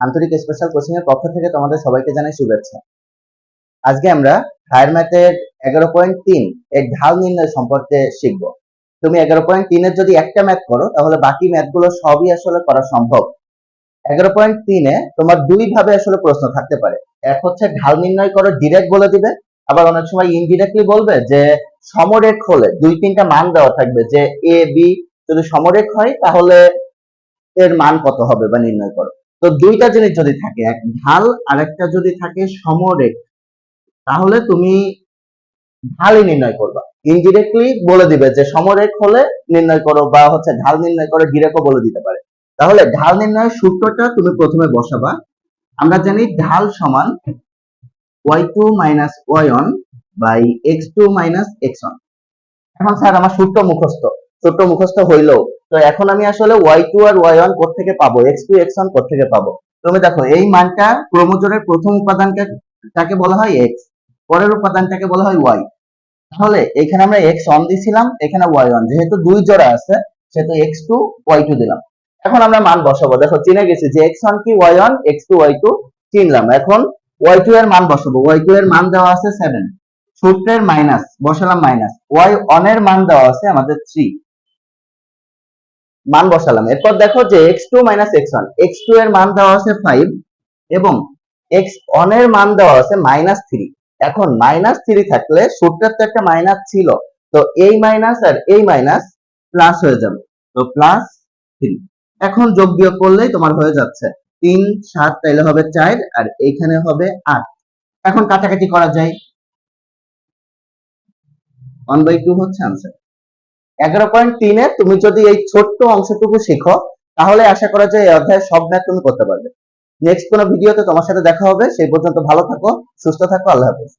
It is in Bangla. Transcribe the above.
আন্তরিক স্পেশাল কোচিং এর পক্ষ থেকে তোমাদের সবাইকে জানাই শুভেচ্ছা। আজকে আমরা হায়ার ম্যাথের এগারো পয়েন্ট তিন এর ঢাল নির্ণয় সম্পর্কে শিখব। তুমি এগারো পয়েন্ট তিনের যদি একটা ম্যাথ করো, তাহলে বাকি ম্যাথগুলো সবই আসলে করা সম্ভব। এগারো পয়েন্ট তিনে তোমার দুই ভাবে আসলে প্রশ্ন থাকতে পারে। এক হচ্ছে ঢাল নির্ণয় করো ডিরেক্ট বলে দিবে। আবার অনেক সময় ইনডিরেক্টলি বলবে যে সমরেখ হলে দুই তিনটা মান দেওয়া থাকবে যে এ বি যদি সমরেখ হয়, তাহলে এর মান কত হবে বা নির্ণয় করো। তো দুইটা জিনিস যদি থাকে, এক ঢাল আর একটা যদি থাকে সমরেখ, তাহলে তুমি ঢালই নির্ণয় করবা। ইনডিরেক্টলি বলে দিবে যে সমরেখ হলে নির্ণয় করো বা হচ্ছে ঢাল নির্ণয় করে ডিরেক্টও বলে দিতে পারে। তাহলে ঢাল নির্ণয়ের সূত্রটা তুমি প্রথমে বসাবা। আমরা জানি ঢাল সমান Y two minus Y one by X two minus X one এখন স্যার, আমার সূত্র মুখস্থ। সূত্র মুখস্থ হইলেও, তো এখন আমি আসলে ওয়াই টু আর ওয়াই ওয়ান থেকে পাবো? এক্স টু এক্স ওয়ান থেকে পাবো? তুমি দেখো, এই মানটা ক্রোমোজোরের প্রথম উপাদানকে তাকে বলা হয়? এক্স পরের উপাদানটাকে বলা হয় ওয়াই তাহলে এখানে আমরা এক্স অন দিছিলাম, এখানে ওয়াই ওয়ান যেহেতু দুই জোড়া আছে, সেহেতু এক্স টু ওয়াই টু দিলাম। এখন আমরা মান বসাবো। দেখো, চিনে গেছি যে এক্স ওয়ান কি Y one X two Y two চিনলাম। এখন ওয়াই টু এর মান বসাবো। ওয়াই টু এর মান দেওয়া আছে সেভেন সূত্রের মাইনাস বসালাম মাইনাস ওয়াই অন এর মান দেওয়া আছে আমাদের থ্রি মান বসালাম। এরপর দেখো যে X two minus X one X two এর মান দেওয়া আছে ফাইভ এবং এক্সের মান দেওয়া আছে মাইনাস এখন মাইনাস থাকলে সূত্রের তো একটা মাইনাস ছিল, তো এই মাইনাস আর এই মাইনাস প্লাস হয়ে যাবে। তো প্লাস থ্রি এখন যোগ বিয়োগ করলেই তোমার হয়ে যাচ্ছে তিন, সাত, তাইলে হবে চার, আর এইখানে হবে আট। এখন কাটাকাটি করা যায়। ওয়ান বাই টু হচ্ছে আনসার এগারো পয়েন্ট তিনে তুমি যদি এই ছোট্ট অংশটুকু শিখো, তাহলে আশা করা যায় এই অধ্যায়ের সব ম্যাথ তুমি করতে পারবে। নেক্সট কোনো ভিডিওতে তোমার সাথে দেখা হবে। সেই পর্যন্ত ভালো থাকো, সুস্থ থাকো, আল্লাহ হাফেজ।